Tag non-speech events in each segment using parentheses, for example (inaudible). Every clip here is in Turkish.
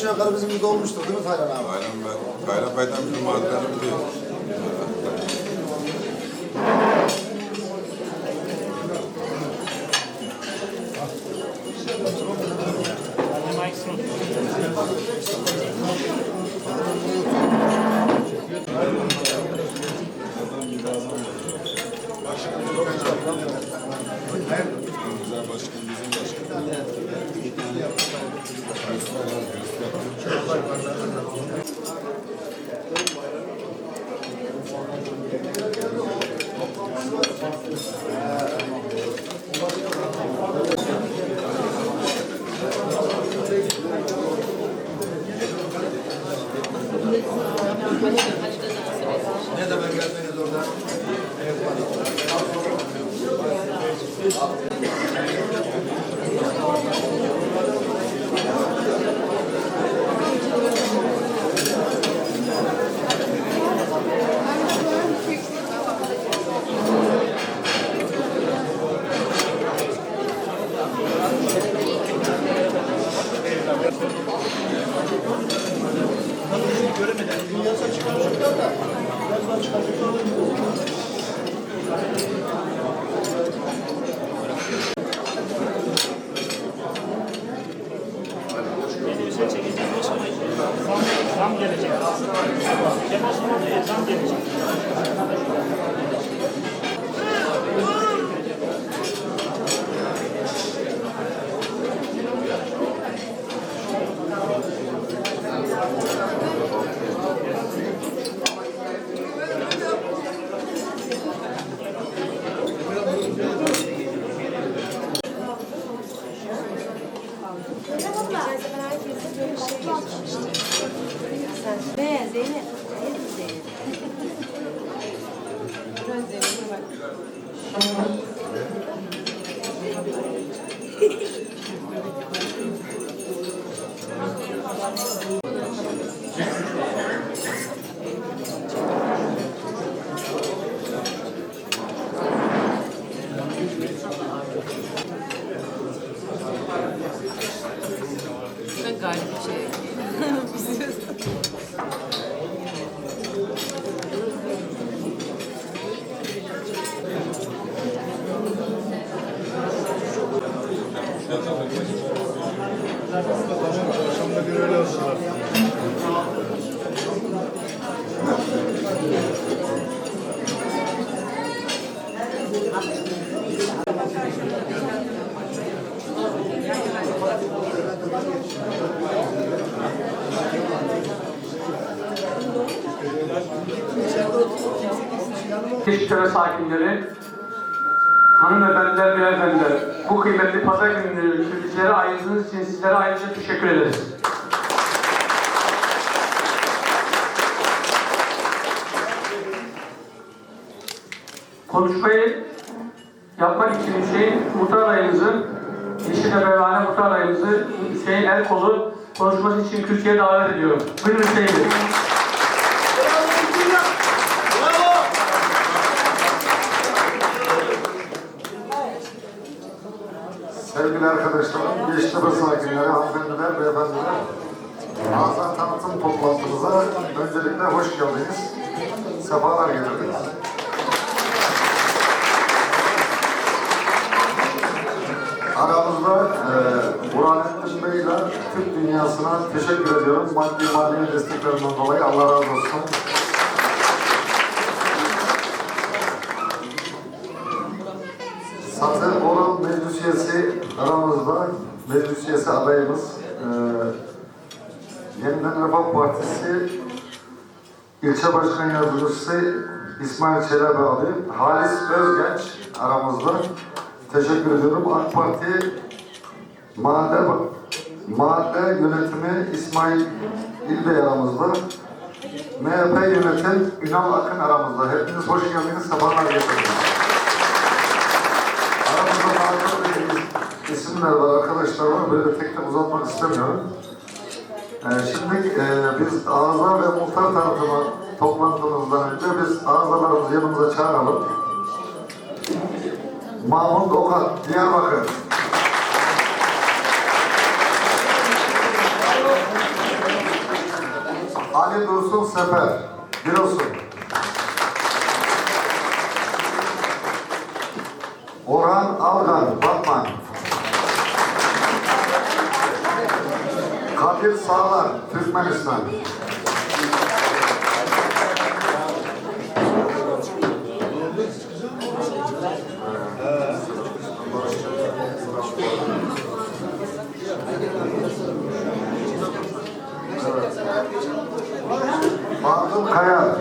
Yukarı bizim gibi olmuştur değil mi Taylan abi? Aynen ben. Kayra Bey'den bizim mahallenin bir Zam gelecek. Sunal diye zam gelecek. Ne Zeynep? Keşkere sakinleri, hanımefendiler, beyefendiler, bu kıymetli pazar günleri bizlere ayırdığınız için sizlere ayrıca teşekkür ederiz. Konuşmayı yapmak için Hüseyin Muhtar Adayımızı, Yeşiltepe ve Hane Muhtar Adayımızı Hüseyin Erkol'u konuşması için Türkiye'ye davet ediyorum. Buyurun Hüseyin Sevgili arkadaşlarım, Yeşiltepe sakinleri, hanımefendiler, beyefendiler, Ağzı tanıtım toplantımıza öncelikle hoş geldiniz. Sefalar getirdiniz. Aramızda e, Burhanettin Bey ile Türk dünyasına teşekkür ediyorum. Maddi manevi desteklerinden dolayı Allah razı olsun. Satır Oral Meclis aramızda, Meclis Üyesi adayımız, e, Yeniden Refah Partisi İlçe Başkan Yardımcısı İsmail Çelebi abi, Halis Özgenç aramızda. Teşekkür ediyorum. AK Parti Mahalle, Mahalle Yönetimi İsmail İlbey aramızda. MHP Yönetim Ünal Akın aramızda. Hepiniz hoş geldiniz, sabahlar getirdiniz. Aramızda isimler var, arkadaşlar. Böyle tek tek uzatmak istemiyorum. Ee, şimdi e, biz ağza ve muhtar tanıtımı toplantımızdan önce biz ağzalarımızı yanımıza çağıralım. Mahmut Okat, Diyarbakır. Ali Dursun Sefer, Giresun. Orhan Algan, Batman. Kadir Sağlar, Türkmenistan. Mazlum Kaya.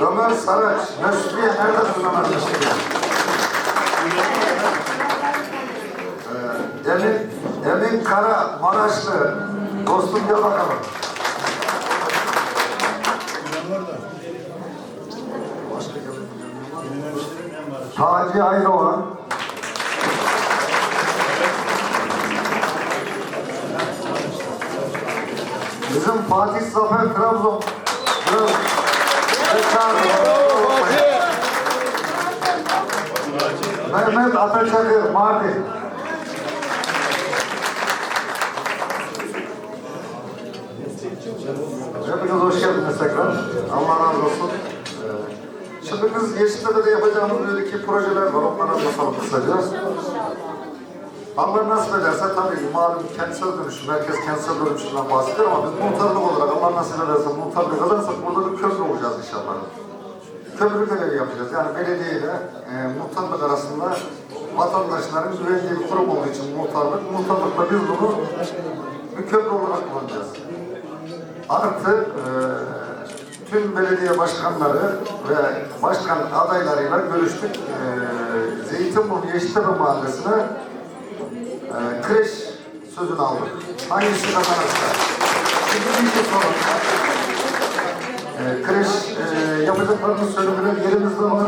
Ömer Saraç, Ömer Mesutlu'ya? Ee, Emin, Emin Kara, Maraşlı. Dostum gel bakalım. Taci Aydoğan. Bizim Fatih Zafer Trabzon. Evet. Mehmet Ataçakır, Mardin. Hepiniz hoş geldiniz tekrar. Allah razı olsun. Ee, Şimdi biz Yeşiltepe'de yapacağımız bir iki projeler var. Onları anlatalım kısaca. Allah nasip ederse tabii malum kentsel dönüşüm, herkes kentsel dönüşümden bahsediyor ama biz muhtarlık olarak Allah nasip ederse muhtarlık kazanırsak burada bir köprü olacağız inşallah. Köprü görevi yapacağız. Yani belediye ile e, muhtarlık arasında vatandaşların güvendiği bir kurum olduğu için muhtarlık, muhtarlıkla biz bunu bir köprü olarak kullanacağız. Artı e, tüm belediye başkanları ve başkan adaylarıyla görüştük. E, Zeytinburnu Yeşiltepe Mahallesi'ne e, kreş sözünü aldık. Hangisi kazanırsa. Şimdi bir sorun. E, kreş e, yapacaklarını söylediler, yerimizde var.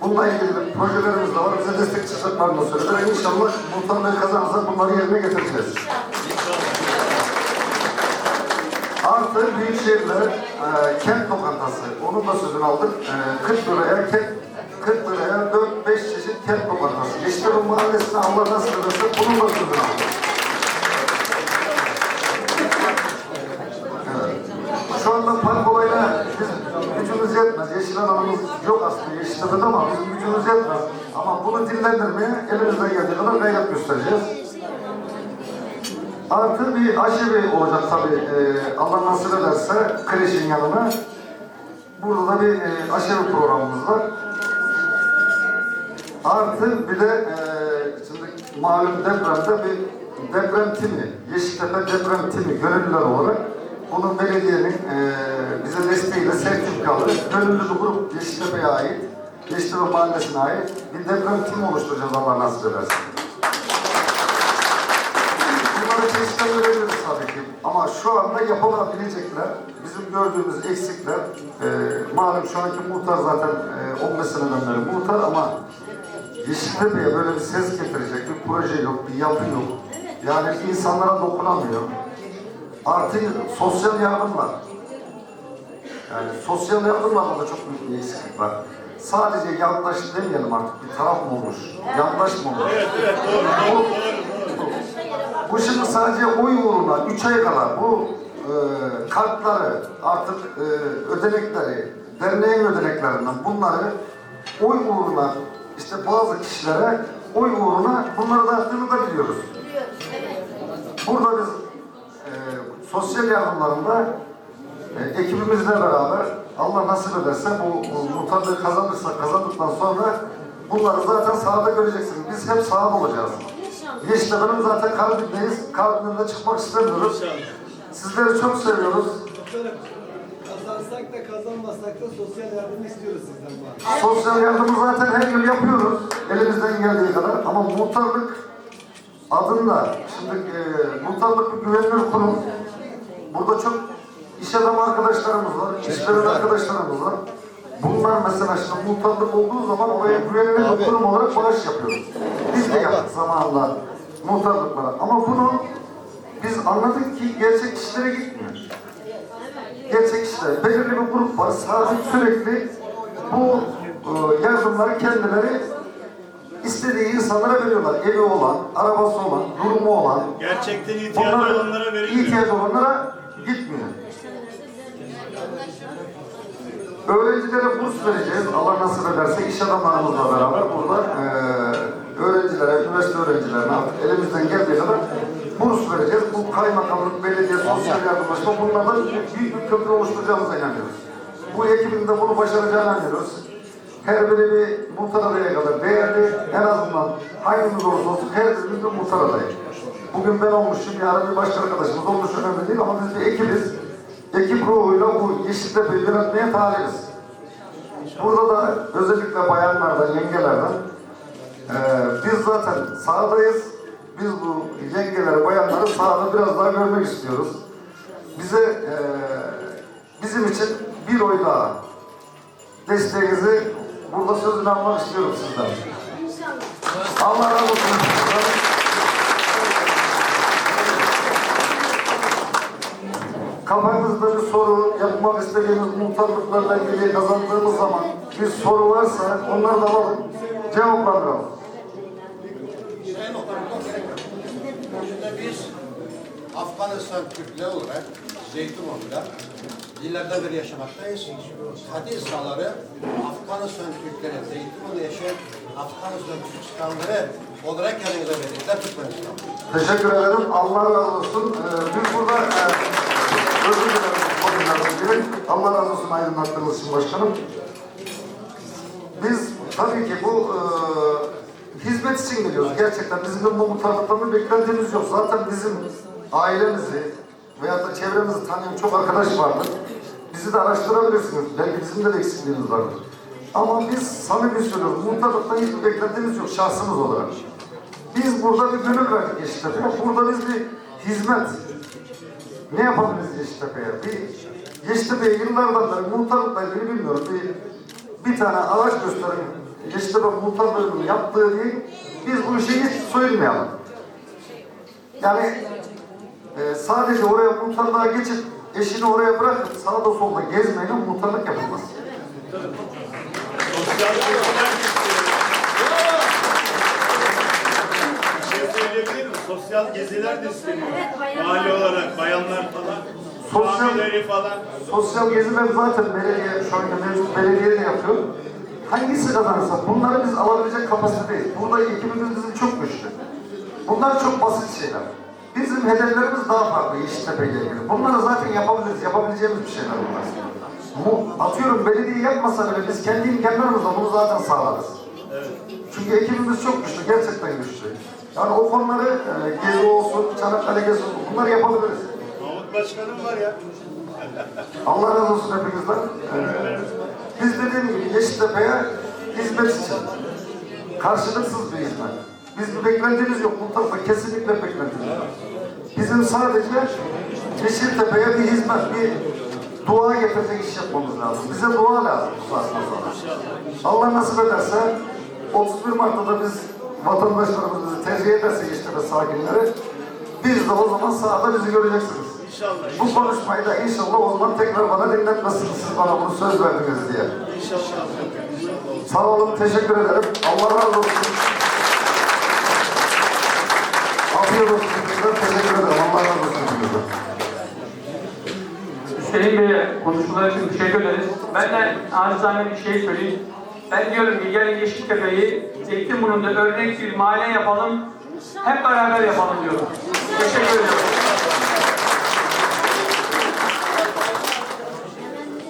Bununla ilgili de projelerimiz de var. Bize destek çıkacaklarını söylediler. İnşallah muhtarlığı kazanırsak bunları yerine getireceğiz. Artı Büyükşehir'le e, kent lokantası. Onun da sözünü aldık. E, 40 liraya kent 40 liraya 4-5 çeşit kent lokantası. Bu mahallesine Allah nasip ederse bunun da sözünü aldık. Evet. Şu anda park olayına biz gücümüz yetmez. Yeşil alanımız yok Yeşiltepe'de ama bizim gücümüz yetmez. Ama bunu dinlendirmeye elimizden geldiği kadar gayret göstereceğiz. Artı bir aşevi olacak tabii e, Allah nasip ederse kreşin yanına. Burada da bir e, aşevi programımız var. Artı bir de e, şimdi malum depremde bir deprem timi, Yeşiltepe deprem timi gönüllüler olarak bunun belediyenin e, bize desteğiyle sertifikalı gönüllü grup Yeşiltepe'ye ait, Yeşiltepe Mahallesi'ne ait bir deprem timi oluşturacağız Allah nasip ederse. Bunları teşkil verebiliriz tabii ki. Ama şu anda yapılabilecekler, bizim gördüğümüz eksikler, e, malum şu anki muhtar zaten e, 15 seneden beri muhtar ama Yeşiltepe'ye böyle bir ses getirecek bir proje yok, bir yapı yok. Yani insanlara dokunamıyor. Artı sosyal yardım var. Yani sosyal yardımlarda da çok büyük bir eksiklik var. Sadece yandaş demeyelim artık, bir taraf mı olmuş? Yandaş mı olmuş? Evet, evet, doğru. (laughs) Bu şimdi sadece oy uğruna 3 ay kala bu e, kartları artık e, ödenekleri, derneğin ödeneklerinden bunları oy uğruna işte bazı kişilere oy uğruna bunları dağıttığını da biliyoruz. Burada biz e, sosyal yardımlarında e, ekibimizle beraber Allah nasip ederse bu, bu muhtarlığı kazanırsak kazandıktan sonra bunları zaten sahada göreceksiniz. Biz hep sahada olacağız. Yeşiltepe'nin zaten kalbindeyiz. Kalbinden de çıkmak istemiyoruz. Sizleri çok seviyoruz. Kazansak da kazanmasak da sosyal yardım istiyoruz sizden bari. Sosyal yardımı zaten her yıl yapıyoruz. Elimizden geldiği kadar. Ama muhtarlık adında, şimdi e, muhtarlık bir güvenilir kurum. Burada çok iş adamı arkadaşlarımız var, işveren arkadaşlarımız var. Bunlar mesela şimdi muhtarlık olduğu zaman oraya güvenilir bir kurum olarak bağış yapıyoruz. Biz de yaptık zamanında muhtarlıklara. Ama bunu biz anladık ki gerçek kişilere gitmiyor. Gerçek işte belirli bir grup var. Sadece sürekli bu e, yardımları kendileri istediği insanlara veriyorlar. Evi olan, arabası olan, durumu olan. Gerçekten ihtiyacı olanlara verilmiyor. ihtiyaç olanlara gitmiyor. Öğrencilere burs vereceğiz. Allah nasip ederse iş adamlarımızla beraber burada eee öğrencilere, üniversite öğrencilerine artık elimizden geldiği kadar burs vereceğiz. Bu kaymakamlık, belediye, sosyal yardımlaşma bunlardan büyük bir köprü oluşturacağımıza inanıyoruz. Bu ekibin de bunu başaracağına inanıyoruz. Her biri bir muhtar adaya kadar değerli. En azından hangimiz olursa olsun her birimiz bir muhtar adayı. Bugün ben olmuşum, yarın bir başka arkadaşımız olmuş önemli değil ama biz bir ekibiz. Ekip ruhuyla bu Yeşiltepe'yi yönetmeye talibiz. Burada da özellikle bayanlardan, yengelerden eee biz zaten sahadayız. Biz bu yengeleri, bayanları sahada biraz daha görmek istiyoruz. Bize eee, bizim için bir oy daha desteğinizi burada sözünü almak istiyorum sizden. Allah razı olsun. Kafanızda bir soru, yapmak istediğiniz muhtarlıklarla ilgili kazandığımız zaman bir soru varsa onları da alalım. Cevaplandıralım. Şimdi biz Afganistan Türkleri olarak Zeytinburnu'da yıllardan beri yaşamaktayız. Kadir sahaları Afganistan Türkleri, Zeytinburnu'da yaşayan Afganistan Türkistanları olarak verirler Türkmenistan. Teşekkür ederim. Allah razı olsun. Ee, biz burada e, özür dilerim. Allah razı olsun aydınlattığınız için başkanım. Biz tabii ki bu e, hizmet için geliyoruz. Gerçekten bizim de bu mutluluktan bir beklentimiz yok. Zaten bizim ailemizi veya da çevremizi tanıyan çok arkadaş vardır. Bizi de araştırabilirsiniz. Belki bizim de, eksikliğimiz vardır. Ama biz samimi söylüyoruz. Mutluluktan hiçbir beklentimiz yok şahsımız olarak. Biz burada bir gönül verdik Yeşiltepe'ye. Burada biz bir hizmet. Ne yapabiliriz Yeşiltepe'ye? Bir Yeşiltepe'ye yıllardan muhtarlıkla ilgili bilmiyorum. Bir, bir tane ağaç gösterin. Yeşiltepe muhtar bölümünün yaptığı değil. Biz bu işi hiç soyunmayalım. Yani e, sadece oraya muhtarlığa geçip eşini oraya bırakıp sağda solda gezmeyle muhtarlık yapılmaz. Sosyal Sosyal geziler de isteniyor. Mahalle olarak bayanlar falan. Sosyal- falan. Sosyal geziler zaten belediye, şu anda mevcut belediye de yapıyor. Hangisi kazanırsa bunları biz alabilecek kapasitedeyiz. Burada ekibimiz bizim çok güçlü. Bunlar çok basit şeyler. Bizim hedeflerimiz daha farklı Yeşiltepe ile ilgili. Bunları zaten yapabiliriz, yapabileceğimiz bir şeyler bunlar. Bu, atıyorum belediye yapmasa bile biz kendi imkanlarımızla bunu zaten sağlarız. Çünkü ekibimiz çok güçlü, gerçekten güçlü. Yani o konuları e, gezi olsun, Çanakkale gezi olsun, bunları yapabiliriz. Mahmut Başkanım var ya. (laughs) Allah razı olsun hepinizden. Ee, biz dediğim gibi Yeşiltepe'ye hizmet için. Karşılıksız bir hizmet. Biz bir beklentimiz yok. Bu tarafa kesinlikle beklentimiz yok. Bizim sadece Yeşiltepe'ye bir hizmet, bir dua getirecek iş yapmamız lazım. Bize dua lazım bu saatten sonra. Allah nasip ederse 31 Mart'ta da biz vatandaşlarımız bizi tercih ederse Yeşiltepe sakinleri biz de o zaman sahada bizi göreceksiniz. İnşallah. Bu konuşmayı da inşallah o zaman tekrar bana dinletmezsiniz. Siz bana bunu söz verdiniz diye. İnşallah. Sağ olun, teşekkür ederim. Allah razı olsun. Afiyet olsun. Teşekkür ederim. Allah razı olsun. Hüseyin Bey'e konuşmalar için teşekkür ederiz. Ben de acizane bir şey söyleyeyim. Ben diyorum ki gelin Yeşiltepe'yi Zeytinburnu'nda örnek bir mahalle yapalım. Hep beraber yapalım diyorum. Teşekkür ederim.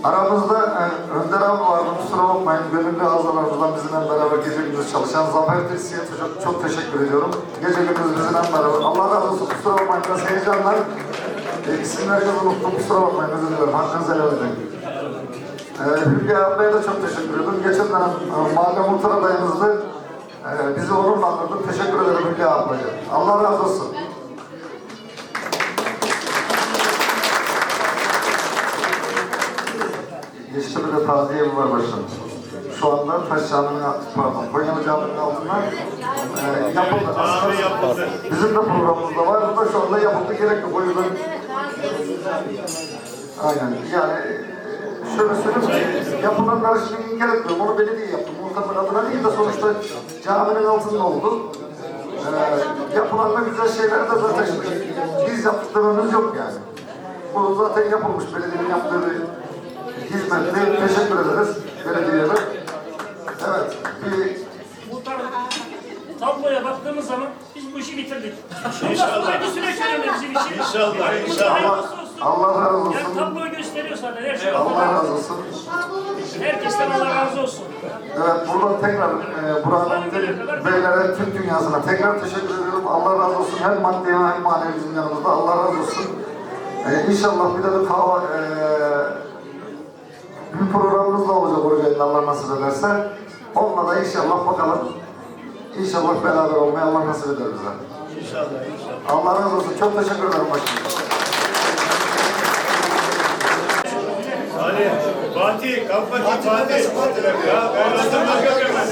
Aramızda e, Önder abi vardı. Kusura bakmayın. Gönüllü azalarımızdan bizimle beraber gece gündüz çalışan Zafer Tilsi'ye çok, çok teşekkür ediyorum. Gece gündüz bizimle beraber. Allah razı olsun. Kusura bakmayın. Biraz heyecanlar. E, isimleri unuttum. Kusura bakmayın. Özür dilerim. Hakkınızı helal edin. Ee, Hülya ablaya da çok teşekkür ederim. Geçen dönem e, mahalle muhtar adayımızdı. Ee, bizi onurlandırdı. Teşekkür ederim Hülya ablaya. Allah razı olsun. Yeşiltepe'de taziye evi var başkanım. Şu anda Taş Camii'nin pardon Konyalı Camii'nin altında e, yapıldı. Yapıldı. Bizim de programımızda var. Bu da şu anda yapıldı. Gerek yok. O yüzden Aynen. Yani e, şöyle söyleyeyim. Yapılanlar şimdi inkar etmiyorum. Onu belediye yaptı. Muhtarlık adına değil de sonuçta caminin altında oldu. Ee, yapılan da güzel şeyler de zaten biz yaptıklarımız yok yani. Bu zaten yapılmış. Belediyenin yaptığı hizmetle teşekkür ederiz belediyeye. Evet. Bir tabloya baktığımız zaman biz bu işi bitirdik. İnşallah. Bir süreç önemli bizim için. İnşallah, inşallah. Olsun. Allah razı Yani olsun. tabloyu gösteriyor zaten her şey Allah razı olsun. Herkesten Allah razı olsun. Evet, buradan tekrar e, Burak'ın beylere, Türk dünyasına tekrar teşekkür ediyorum. Allah razı olsun. Hem maddi hem manevi bizim yanımızda. Allah razı olsun. E, inşallah bir de bir kahve, e, bir programımız da olacak oraya Allah nasip ederse. Onunla da inşallah bakalım. İnşallah beraber olmayı Allah nasip eder bize. İnşallah, inşallah. Allah razı olsun. Çok teşekkür ederim başkanım. Ali, Fatih, kalk bakayım Fatih. Ya ben hazırlık hemen.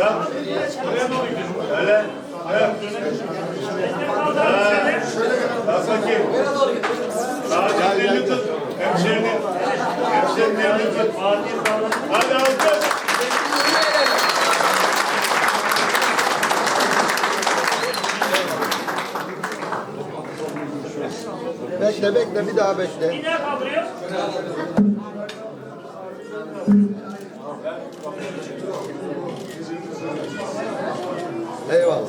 Ya, buraya doğru gidiyorsun. Evet. Ha, Kalk bakayım. Fatih elini tut. Hemşerini. Hemşerinin elini tut. Hadi alkış. Bekle bekle bir daha bekle. Bir daha kaldırıyor. Eyvallah.